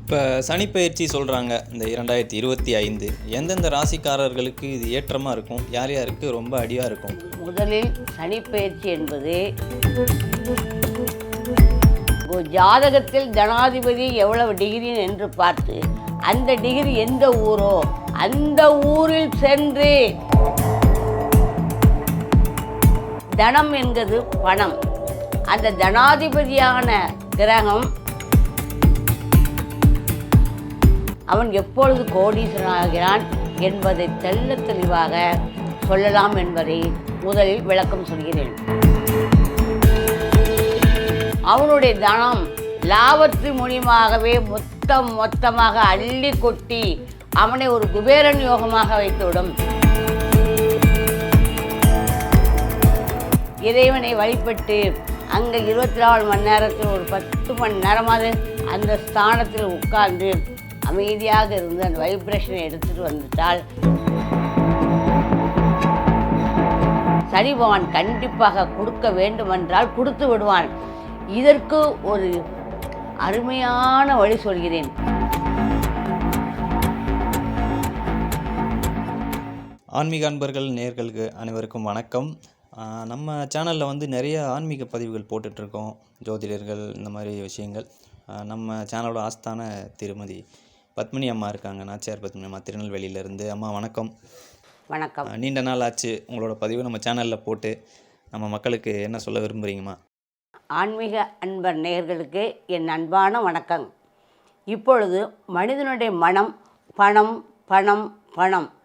இப்போ சனிப்பெயர்ச்சி சொல்கிறாங்க இந்த இரண்டாயிரத்தி இருபத்தி ஐந்து. எந்தெந்த ராசிக்காரர்களுக்கு இது ஏற்றமாக இருக்கும்? யார் யாருக்கு ரொம்ப அடியாக இருக்கும்? முதலில் சனிப்பெயர்ச்சி என்பது ஒரு ஜாதகத்தில் ஜனாதிபதி எவ்வளவு டிகிரி என்று பார்த்து அந்த டிகிரி எந்த ஊரோ அந்த ஊரில் சென்று தனம் என்பது பணம். அந்த ஜனாதிபதியான கிரகம் அவன் எப்பொழுது கோடீஸ்வரனாகிறான் என்பதை தெல்ல தெளிவாக சொல்லலாம் என்பதை முதலில் விளக்கம் சொல்கிறேன். அவனுடைய தனம் லாபத்து மூலியமாகவே மொத்தம் மொத்தமாக அள்ளி கொட்டி அவனை ஒரு குபேரன் யோகமாக வைத்துவிடும். இறைவனை வழிபட்டு அங்கே இருபத்தி நாலு மணி நேரத்தில் ஒரு பத்து மணி நேரமாவது அந்த ஸ்தானத்தில் உட்கார்ந்து அமைதியாக இருந்து அந்த வைப்ரேஷனை எடுத்துட்டு வந்துட்டால் சனி பகவான் கண்டிப்பாக கொடுக்க வேண்டுமென்றால் கொடுத்து விடுவான். இதற்கு ஒரு அருமையான வழி சொல்கிறேன். ஆன்மீக அன்பர்கள் நேர்களுக்கு அனைவருக்கும் வணக்கம். நம்ம சேனலில் வந்து நிறைய ஆன்மீக பதிவுகள் போட்டுட்ருக்கோம். ஜோதிடர்கள் இந்த மாதிரி விஷயங்கள். நம்ம சேனலோட ஆஸ்தான திருமதி பத்மினி அம்மா இருக்காங்க. நாச்சியார் பத்மினி அம்மா திருநெல்வேலியிலேருந்து. அம்மா வணக்கம். வணக்கம். நீண்ட நாள் ஆச்சு உங்களோட பதிவு நம்ம சேனலில் போட்டு. நம்ம மக்களுக்கு என்ன சொல்ல விரும்புகிறீங்கம்மா ஆன்மீக அன்பர் நேயர்களுக்கு என் அன்பான வணக்கம் இப்பொழுது மனிதனுடைய மனம் பணம் பணம் பணம்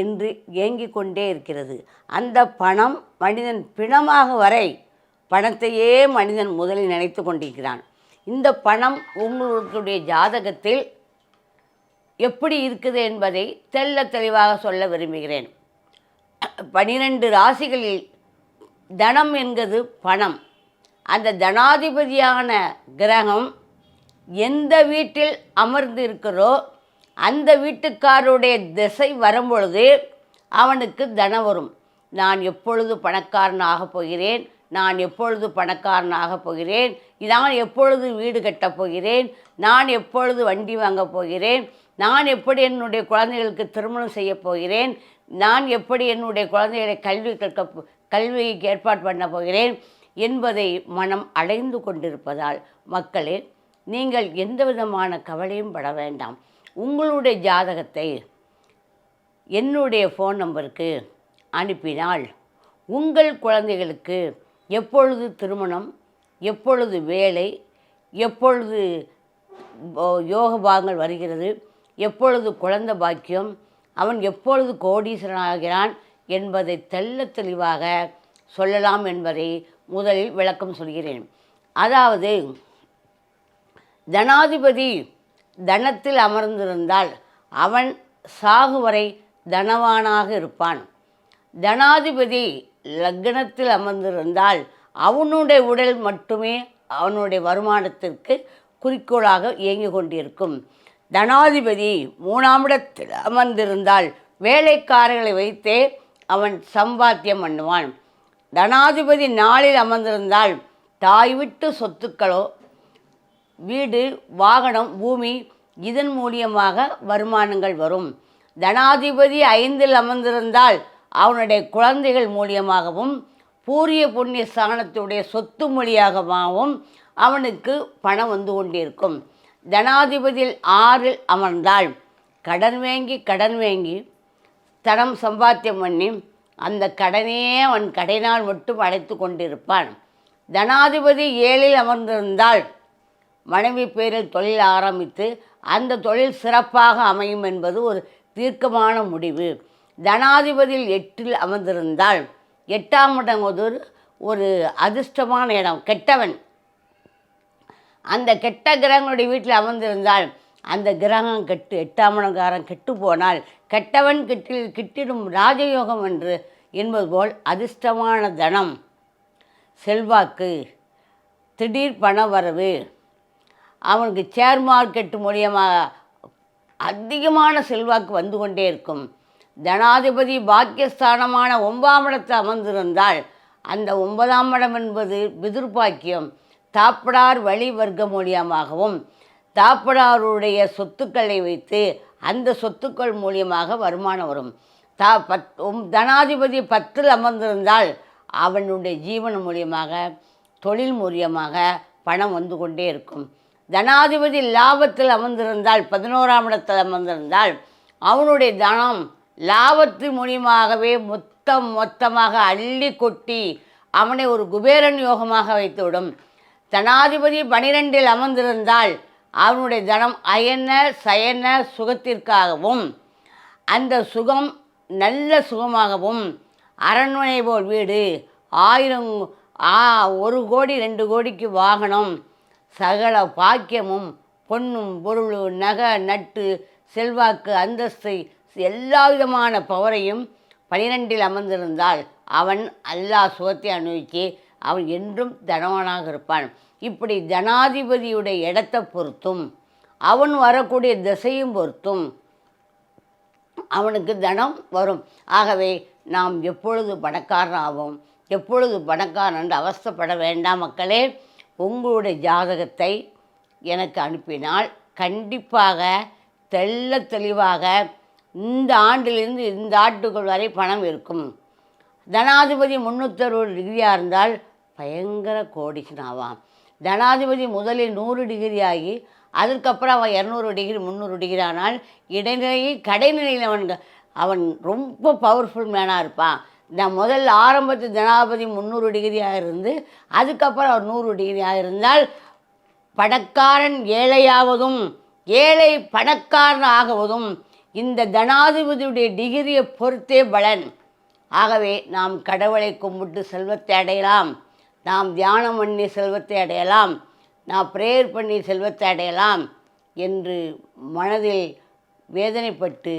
என்று ஏங்கிக் கொண்டே இருக்கிறது. அந்த பணம் மனிதன் பிணமாக வரை பணத்தையே மனிதன் முதலில் நினைத்து கொண்டிருக்கிறான். இந்த பணம் உங்களுடைய ஜாதகத்தில் எப்படி இருக்குது என்பதை தெல்ல தெளிவாக சொல்ல விரும்புகிறேன். பனிரெண்டு ராசிகளில் தனம் என்கிறது பணம். அந்த தனாதிபதியான கிரகம் எந்த வீட்டில் அமர்ந்து இருக்கிறோ அந்த வீட்டுக்காரருடைய திசை வரும்பொழுது அவனுக்கு தனம் வரும். நான் எப்பொழுது பணக்காரனாகப் போகிறேன்? நான் எப்பொழுது பணக்காரனாகப் போகிறேன்? நான் எப்பொழுது வீடு கட்டப் போகிறேன்? நான் எப்பொழுது வண்டி வாங்கப் போகிறேன்? நான் எப்படி என்னுடைய குழந்தைகளுக்கு திருமணம் செய்யப் போகிறேன்? நான் எப்படி என்னுடைய குழந்தைகளை கல்வி கற்க கல்விக்கு ஏற்பாடு பண்ண போகிறேன் என்பதை மனம் அடைந்து கொண்டிருப்பதால் மக்களே நீங்கள் எந்த விதமான கவலையும் பட வேண்டாம். உங்களுடைய ஜாதகத்தை என்னுடைய ஃபோன் நம்பருக்கு அனுப்பினால் உங்கள் குழந்தைகளுக்கு எப்பொழுது திருமணம் எப்பொழுது வேலை எப்பொழுது யோக பாகங்கள் வருகிறது எப்பொழுது குழந்த பாக்கியம் அவன் எப்பொழுது கோடீஸ்வரனாகிறான் என்பதை தெல்ல தெளிவாக சொல்லலாம் என்பதை முதலில் விளக்கம் சொல்கிறேன். அதாவது தனாதிபதி தனத்தில் அமர்ந்திருந்தால் அவன் சாகுவரை தனவானாக இருப்பான். தனாதிபதி லக்னத்தில் அமர்ந்திருந்தால் அவனுடைய உடல் மட்டுமே அவனுடைய வருமானத்திற்கு குறிக்கோளாக இயங்கிக் கொண்டிருக்கும். தனாதிபதி மூணாம் இடத்தில் அமர்ந்திருந்தால் வேலைக்காரர்களை வைத்தே அவன் சம்பாத்தியம் பண்ணுவான். தனாதிபதி நாளில் அமர்ந்திருந்தால் தாய் விட்டு சொத்துக்களோ வீடு வாகனம் பூமி இதன் மூலியமாக வருமானங்கள் வரும். தனாதிபதி ஐந்தில் அமர்ந்திருந்தால் அவனுடைய குழந்தைகள் மூலியமாகவும் பூரிய புண்ணிய ஸ்தானத்துடைய சொத்து மொழியாகவும் அவனுக்கு பணம் வந்து கொண்டிருக்கும். தனாதிபதியில் ஆறில் அமர்ந்தால் கடன் வாங்கி கடன் வாங்கி தனம் சம்பாத்தியம் பண்ணி அந்த கடனையே அவன் கடைனால் மட்டும் அடைத்து கொண்டிருப்பான். தனாதிபதி ஏழில் அமர்ந்திருந்தால் மனைவி பேரில் தொழில் ஆரம்பித்து அந்த தொழில் சிறப்பாக அமையும் என்பது ஒரு தீர்க்கமான முடிவு. தனாதிபதியில் எட்டில் அமர்ந்திருந்தால் எட்டாம் இடம் ஒரு ஒரு அதிர்ஷ்டமான இடம் கெட்டவன். அந்த கெட்ட கிரகங்களுடைய வீட்டில் அமர்ந்திருந்தால் அந்த கிரகம் கெட்டு எட்டாம் இடங்காரன் கெட்டு போனால் கெட்டவன் கெட்டில் கிட்டிடும் ராஜயோகம் என்று என்பது போல் அதிர்ஷ்டமான தனம். செல்வாக்கு திடீர் பண வரவு. அவனுக்கு ஷேர் மார்க்கெட் மூலியமாக அதிகமான செல்வாக்கு வந்து கொண்டே இருக்கும். ஜனாதிபதி பாக்கியஸ்தானமான ஒன்பதாம் இடத்தில் அமர்ந்திருந்தால் அந்த ஒன்பதாம் இடம் என்பது பிதிர்பாக்கியம் தாப்படார் வழி வர்க்கம் மூலியமாகவும் தாப்படாருடைய சொத்துக்களை வைத்து அந்த சொத்துக்கள் மூலியமாக வருமானம் வரும். தா பத் ஒம்- தனாதிபதி பத்தில் அமர்ந்திருந்தால் அவனுடைய ஜீவன் மூலியமாக தொழில் மூலியமாக பணம் வந்து கொண்டே இருக்கும். தனாதிபதி லாபத்தில் அமர்ந்திருந்தால் பதினோராம் இடத்தில் அமர்ந்திருந்தால் அவனுடைய தனம் லாபத்தின் மூலியமாகவே மொத்தம் மொத்தமாக அள்ளி கொட்டி அவனை ஒரு குபேரன் யோகமாக வைத்துவிடும். தனாதிபதி பனிரெண்டில் அமர்ந்திருந்தால் அவனுடைய தனம் அயன சயன சுகத்திற்காகவும் அந்த சுகம் நல்ல சுகமாகவும் அரண்மனை போல் வீடு ஆயிரம் ஆ ஒரு கோடி ரெண்டு கோடிக்கு வாகனம் சகல பாக்கியமும் பொன்னும் பொருளும் நகை நட்டு செல்வாக்கு அந்தஸ்து எல்லா விதமான பவரையும் பனிரெண்டில் அமர்ந்திருந்தால் அவன் அல்லா சுகத்தை அனுபவித்து அவன் என்றும் தனவனாக இருப்பான். இப்படி ஜனாதிபதியுடைய இடத்தை பொறுத்தும் அவன் வரக்கூடிய திசையும் பொறுத்தும் அவனுக்கு தனம் வரும். ஆகவே நாம் எப்பொழுது பணக்காரன் ஆகும் எப்பொழுது பணக்காரன் என்று அவஸ்தைப்பட வேண்டாம் மக்களே. உங்களுடைய ஜாதகத்தை எனக்கு அனுப்பினால் கண்டிப்பாக தெள்ள தெளிவாக இந்த ஆண்டிலிருந்து இந்த ஆண்டுகள் வரை பணம் இருக்கும். தனாதிபதி முந்நூற்றறுபது டிகிரியாக இருந்தால் பயங்கர கோடிசன் ஆவான். தனாதிபதி முதலில் நூறு டிகிரி ஆகி அதுக்கப்புறம் அவன் இரநூறு டிகிரி முந்நூறு டிகிரி ஆனால் இடைநிலையில் கடைநிலையில் அவன் அவன் ரொம்ப பவர்ஃபுல் மேனாக இருப்பான். நான் முதல்ல ஆரம்பத்து ஜனாதிபதி முந்நூறு டிகிரியாக இருந்து அதுக்கப்புறம் அவர் நூறு டிகிரியாக இருந்தால் பணக்காரன் ஏழையாவதும் ஏழை பணக்காரன் ஆகுவதும் இந்த ஜனாதிபதியுடைய டிகிரியை பொறுத்தே பலன். ஆகவே நாம் கடவுளை கும்பிட்டு செல்வத்தை அடையலாம். நாம் தியானம் பண்ணி செல்வத்தை அடையலாம். நாம் ப்ரேயர் பண்ணி செல்வத்தை அடையலாம் என்று மனதில் வேதனைப்பட்டு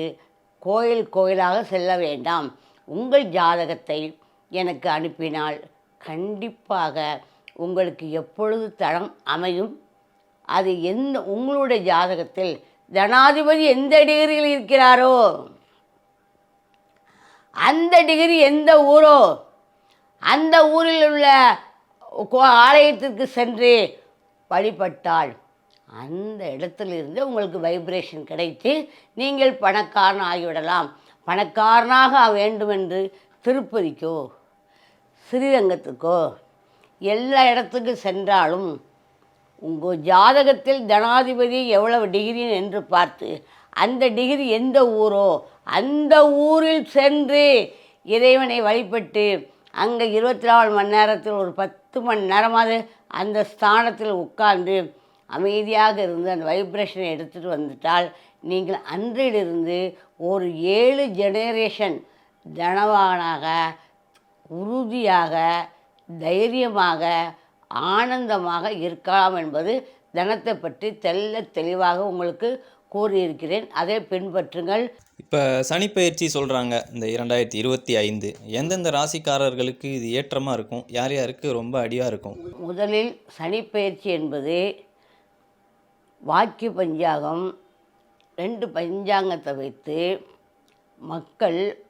கோயில் கோயிலாக செல்ல வேண்டாம். உங்கள் ஜாதகத்தை எனக்கு அனுப்பினால் கண்டிப்பாக உங்களுக்கு எப்பொழுது தளம் அமையும்? அது எந்த உங்களுடைய ஜாதகத்தில் ஜனாதிபதி எந்த டிகிரியில் இருக்கிறாரோ? அந்த டிகிரி எந்த ஊரோ? அந்த ஊரில் உள்ள கோ- ஆலயத்திற்கு சென்று வழிபட்டால் அந்த இடத்திலிருந்து உங்களுக்கு வைப்ரேஷன் கிடைத்து நீங்கள் பணக்காரன் ஆகிவிடலாம் பணக்காரனாக வேண்டுமென்று திருப்பதிக்கோ ஸ்ரீரங்கத்துக்கோ எல்லா இடத்துக்கும் சென்றாலும் உங்கள் ஜாதகத்தில் ஜனாதிபதி எவ்வளவு டிகிரி என்று பார்த்து அந்த டிகிரி எந்த ஊரோ அந்த ஊரில் சென்று இறைவனை வழிபட்டு அங்கே இருபத்தி நாலு மணி நேரத்தில் ஒரு பத்து மணி நேரமாவது அந்த ஸ்தானத்தில் உட்கார்ந்து அமைதியாக இருந்து அந்த வைப்ரேஷனை எடுத்துகிட்டு வந்துட்டால் நீங்கள் அன்றிலிருந்து ஒரு ஏழு ஜெனரேஷன் தனவானாக உறுதியாக தைரியமாக ஆனந்தமாக இருக்கலாம் என்பது தனத்தை பற்றி தெள்ள தெளிவாக உங்களுக்கு கூறியிருக்கிறேன். அதை பின்பற்றுங்கள். இப்போ சனிப்பெயர்ச்சி சொல்கிறாங்க இந்த இரண்டாயிரத்தி இருபத்தி ஐந்து. எந்தெந்த ராசிக்காரர்களுக்கு இது ஏற்றமாக இருக்கும்? யார் யாருக்கு ரொம்ப அடியாக இருக்கும்? முதலில் சனிப்பெயர்ச்சி என்பது வாக்கிய பஞ்சாங்கம் ரெண்டு பஞ்சாங்கத்தை வைத்து மக்கள்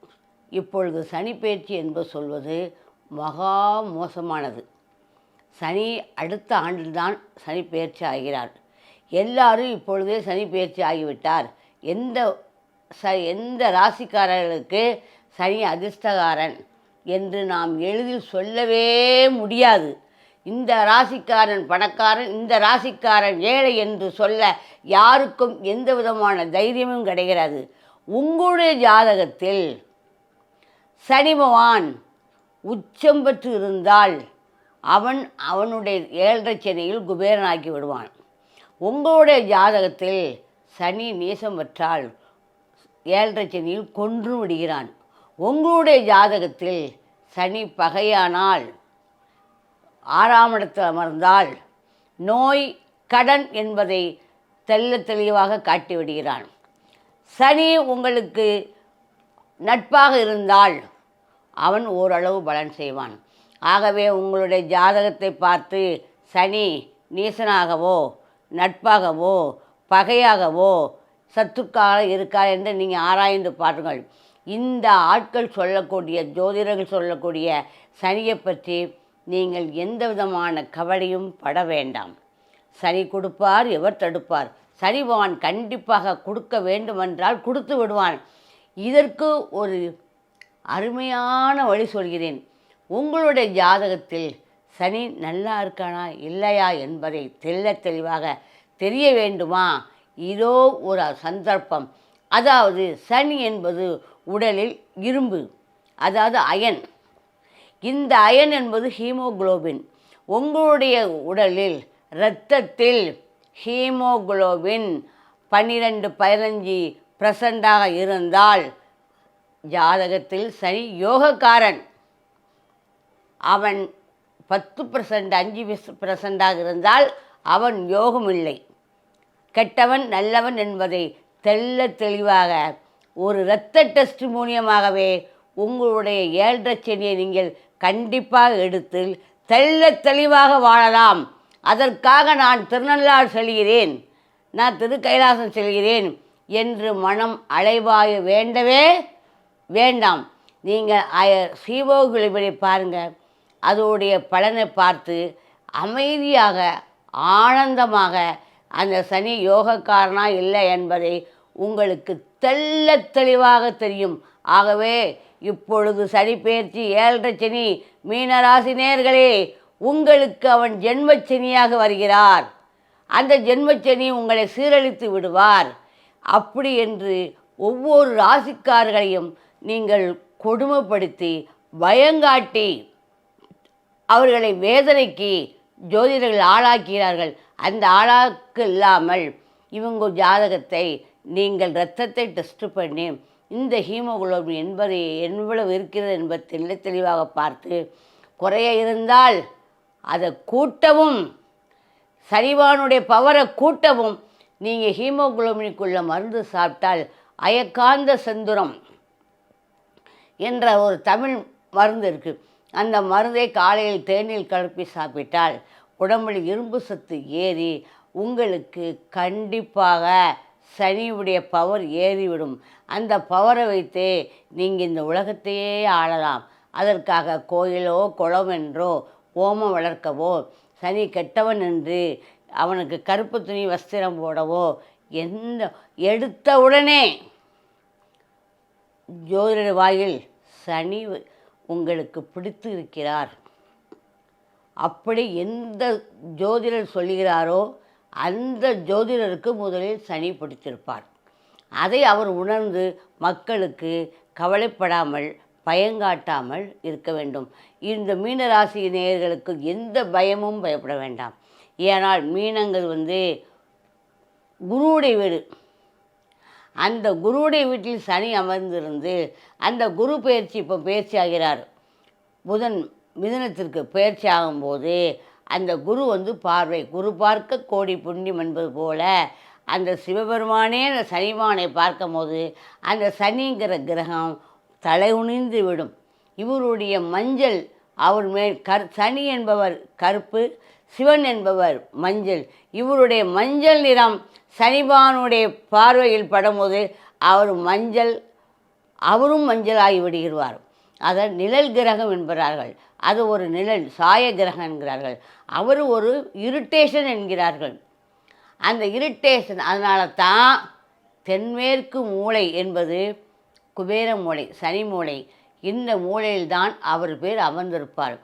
இப்பொழுது சனிப்பெயர்ச்சி என்பது சொல்வது மகா மோசமானது. சனி அடுத்த ஆண்டில்தான் சனிப்பெயர்ச்சி ஆகிறார். எல்லாரும் இப்பொழுதே சனிப்பெயர்ச்சி ஆகிவிட்டார். எந்த ச எந்த ராசிக்காரர்களுக்கு சனி அதிர்ஷ்டகாரன் என்று நாம் எளிதில் சொல்லவே முடியாது. இந்த ராசிக்காரன் பணக்காரன் இந்த ராசிக்காரன் ஏழை என்று சொல்ல யாருக்கும் எந்த விதமான தைரியமும் கிடைக்கிறது உங்களுடைய ஜாதகத்தில் சனிபவான் உச்சம் பெற்று இருந்தால் அவன் அவனுடைய ஏழரை சனியில் குபேரனாக்கி விடுவான். உங்களுடைய ஜாதகத்தில் சனி நீசம் பெற்றால் ஏழரை சனியில் கொன்று விடுகிறான். உங்களுடைய ஜாதகத்தில் சனி பகையானால் ஆறாம் இடத்தில் அமர்ந்தால் நோய் கடன் என்பதை தெல்ல தெளிவாக காட்டிவிடுகிறான் சனி உங்களுக்கு நட்பாக இருந்தால் அவன் ஓரளவு பலன் செய்வான். ஆகவே உங்களுடைய ஜாதகத்தை பார்த்து சனி நீசனாகவோ நட்பாகவோ பகையாகவோ சத்துக்காக இருக்கா என்று நீங்கள் ஆராய்ந்து பாருங்கள். இந்த ஆட்கள் சொல்லக்கூடிய ஜோதிடர்கள் சொல்லக்கூடிய சனியை பற்றி நீங்கள் எந்த விதமான கவலையும் பட வேண்டாம். சரி கொடுப்பார் எவர் தடுப்பார். சனி கண்டிப்பாக கொடுக்க வேண்டுமென்றால் கொடுத்து விடுவான். இதற்கு ஒரு அருமையான வழி சொல்கிறேன். உங்களுடைய ஜாதகத்தில் சனி நல்லா இருக்கானா இல்லையா என்பதை தெல்ல தெளிவாக தெரிய வேண்டுமா? இதோ ஒரு சந்தர்ப்பம். அதாவது சனி என்பது உடலில் இரும்பு அதாவது அயன். இந்த அயன் என்பது ஹீமோகுளோபின். உங்களுடைய உடலில் இரத்தத்தில் ஹீமோகுளோபின் பன்னிரெண்டு பதினஞ்சு பர்சண்டாக இருந்தால் ஜாதகத்தில் சனி யோகக்காரன். அவன் பத்து பர்சன்ட் அஞ்சு பர்சண்டாக இருந்தால் அவன் யோகம் இல்லை. கெட்டவன் நல்லவன் என்பதை தெள்ள தெளிவாக ஒரு இரத்த டெஸ்ட் மூலியமாகவே உங்களுடைய ஏழரை செடியை நீங்கள் கண்டிப்பாக எடுத்து தெள்ள தெளிவாக வாழலாம். அதற்காக நான் திருநள்ளாறு செல்கிறேன். நான் திரு கைலாசம் செல்கிறேன் என்று மனம் அலைவாய வேண்டவே வேண்டாம். நீங்கள் அய சீவோகுலிபடி பாருங்கள் அதோடைய பலனை பார்த்து அமைதியாக ஆனந்தமாக அந்த சனி யோகக்காரனா இல்லை என்பதை உங்களுக்கு தெள்ள தெளிவாக தெரியும். ஆகவே இப்பொழுது சனி பெயர்ச்சி ஏழரை சனி மீனராசினியர்களே உங்களுக்கு அவன் ஜென்மச்சனியாக வருகிறார். அந்த ஜென்மச்சனி உங்களை சீரழித்து விடுவார். அப்படி என்று ஒவ்வொரு ராசிக்காரர்களையும் நீங்கள் கொடுமைப்படுத்தி பயங்காட்டி அவர்களை வேதனைக்கு ஜோதிடர்கள் ஆளாக்கிறார்கள் அந்த ஆளாக்கு இல்லாமல் இவங்க ஜாதகத்தை நீங்கள் ரத்தத்தை டெஸ்ட் பண்ணி இந்த ஹீமோகுளோபின் என்பது எவ்வளவு இருக்கிறது என்பது தெள்ள தெளிவாக பார்த்து குறைய இருந்தால் அதை கூட்டவும் சரிவானுடைய பவரை கூட்டவும் நீங்கள் ஹீமோகுளோபினுக்குள்ள மருந்து சாப்பிட்டால் அயக்காந்த செந்துரம் என்ற ஒரு தமிழ் மருந்து இருக்குது அந்த மருந்தை காலையில் தேநீர் கலப்பி சாப்பிட்டால் உடம்பில் இரும்பு சத்து ஏறி உங்களுக்கு கண்டிப்பாக சனியுடைய பவர் ஏறிவிடும். அந்த பவரை வைத்தே நீங்கள் இந்த உலகத்தையே ஆளலாம். அதற்காக கோயிலோ குளம் என்றோ ஓமம் வளர்க்கவோ சனி கெட்டவன் என்று அவனுக்கு கருப்பு துணி வஸ்திரம் போடவோ எந்த எடுத்த உடனே ஜோதிட வாயில் சனி உங்களுக்கு பிடித்து இருக்கிறார். அப்படி எந்த ஜோதிடர் சொல்லுகிறாரோ அந்த ஜோதிடருக்கு முதலில் சனி பிடித்திருப்பார். அதை அவர் உணர்ந்து மக்களுக்கு கவலைப்படாமல் பயங்காட்டாமல் இருக்க வேண்டும். இந்த மீனராசி நேயர்களுக்கு எந்த பயமும் பயப்பட வேண்டாம். ஏனால் மீனங்கள் வந்து குருவுடைய வீடு. அந்த குருவுடைய வீட்டில் சனி அமர்ந்திருந்து அந்த குரு பயிற்சி இப்போ பயிற்சி ஆகிறார் புதன் மிதனத்திற்கு பயிற்சி ஆகும்போது அந்த குரு வந்து பார்வை. குரு பார்க்க கோடி புண்ணியம் என்பது போல அந்த சிவபெருமானே அந்த சனிமானை பார்க்கும்போது அந்த சனிங்கிற கிரகம் தலை உணிந்து விடும். இவருடைய மஞ்சள் அவர் மேல் கர் சனி என்பவர் கருப்பு சிவன் என்பவர் மஞ்சள். இவருடைய மஞ்சள் நிறம் சனிபானுடைய பார்வையில் படும்போது அவர் மஞ்சள் அவரும் மஞ்சளாகி விடுகிறார். அதை நிழல் கிரகம் என்பார்கள். அது ஒரு நிழல் சாய கிரகம் என்கிறார்கள். அவர் ஒரு இரிட்டேஷன் என்கிறார்கள். அந்த இரிட்டேஷன் அதனால தான் தென்மேற்கு மூளை என்பது குபேர மூளை சனி மூளை. இந்த மூலையில்தான் அவர் பேர் அமர்ந்திருப்பார்.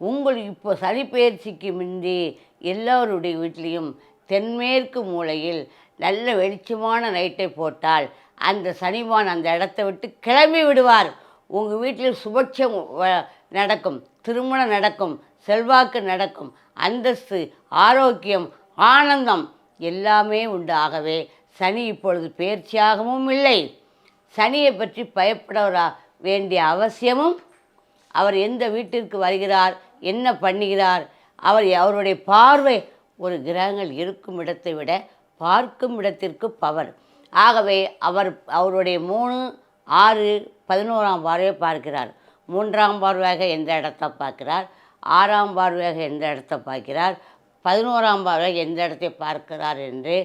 உங்கள் இப்போ சனி பயிற்சிக்கு முந்தி எல்லோருடைய வீட்லேயும் தென்மேற்கு மூலையில் நல்ல வெளிச்சமான லைட்டை போட்டால் அந்த சனிமான் அந்த இடத்த விட்டு கிளம்பி விடுவார். உங்கள் வீட்டில் சுபட்சம் வ- நடக்கும் திருமணம் நடக்கும் செல்வாக்கு நடக்கும் அந்தஸ்து ஆரோக்கியம் ஆனந்தம் எல்லாமே உண்டு. ஆகவே சனி இப்பொழுது பயிற்சியாகவும் இல்லை. சனியை பற்றி பயப்பட வேண்டிய அவசியமும் அவர் எந்த வீட்டிற்கு வருகிறார் என்ன பண்ணுகிறார் அவர் அவருடைய பார்வை ஒரு கிரகங்கள் இருக்கும் இடத்தை விட பார்க்கும் இடத்திற்கு பவர். ஆகவே அவர் அவருடைய மூணு ஆறு பதினோராம் பார்வையை பார்க்கிறார். மூன்றாம் பார்வையாக எந்த இடத்தை பார்க்கிறார்? ஆறாம் பார்வையாக எந்த இடத்தை பார்க்கிறார்? பதினோராம் பார்வை எந்த இடத்தை பார்க்கிறார் என்று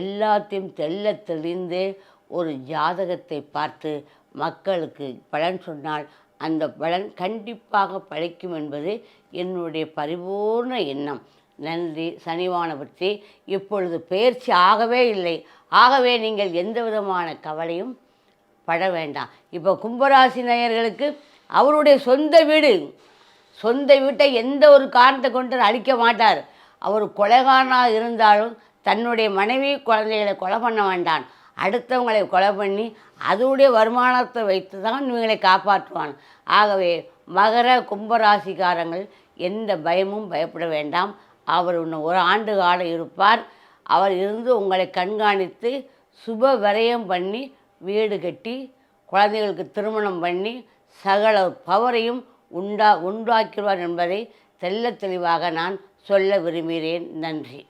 எல்லாத்தையும் தெள்ள தெளிந்து ஒரு ஜாதகத்தை பார்த்து மக்களுக்கு பலன் சொன்னால் அந்த பலன் கண்டிப்பாக பழிக்கும் என்பது என்னுடைய பரிபூர்ண எண்ணம். நன்றி சனிவான பற்றி இப்பொழுது பயிற்சி ஆகவே இல்லை. ஆகவே நீங்கள் எந்த விதமான கவலையும் பட வேண்டாம். இப்போ கும்பராசி நேயர்களுக்கு அவருடைய சொந்த வீடு சொந்த வீட்டை எந்த ஒரு காரணத்தை கொண்டு அழிக்க மாட்டார். அவர் கொலைகாரனாக இருந்தாலும் தன்னுடைய மனைவி குழந்தைகளை கொலை பண்ண வேண்டான் அடுத்தவங்களை கொலை பண்ணி அதனுடைய வருமானத்தை வைத்து தான் இவங்களை காப்பாற்றுவான். ஆகவே மகர கும்பராசிக்காரங்கள் எந்த பயமும் பயப்பட வேண்டாம். அவர் இன்னும் ஒரு ஆண்டு காலம் இருப்பார். அவர் இருந்து உங்களை கண்காணித்து சுப விரயம் பண்ணி வீடு கட்டி குழந்தைகளுக்கு திருமணம் பண்ணி சகல பவரையும் உண்டா உண்டாக்கிடுவார் என்பதை தெல்ல தெளிவாக நான் சொல்ல விரும்புகிறேன். நன்றி.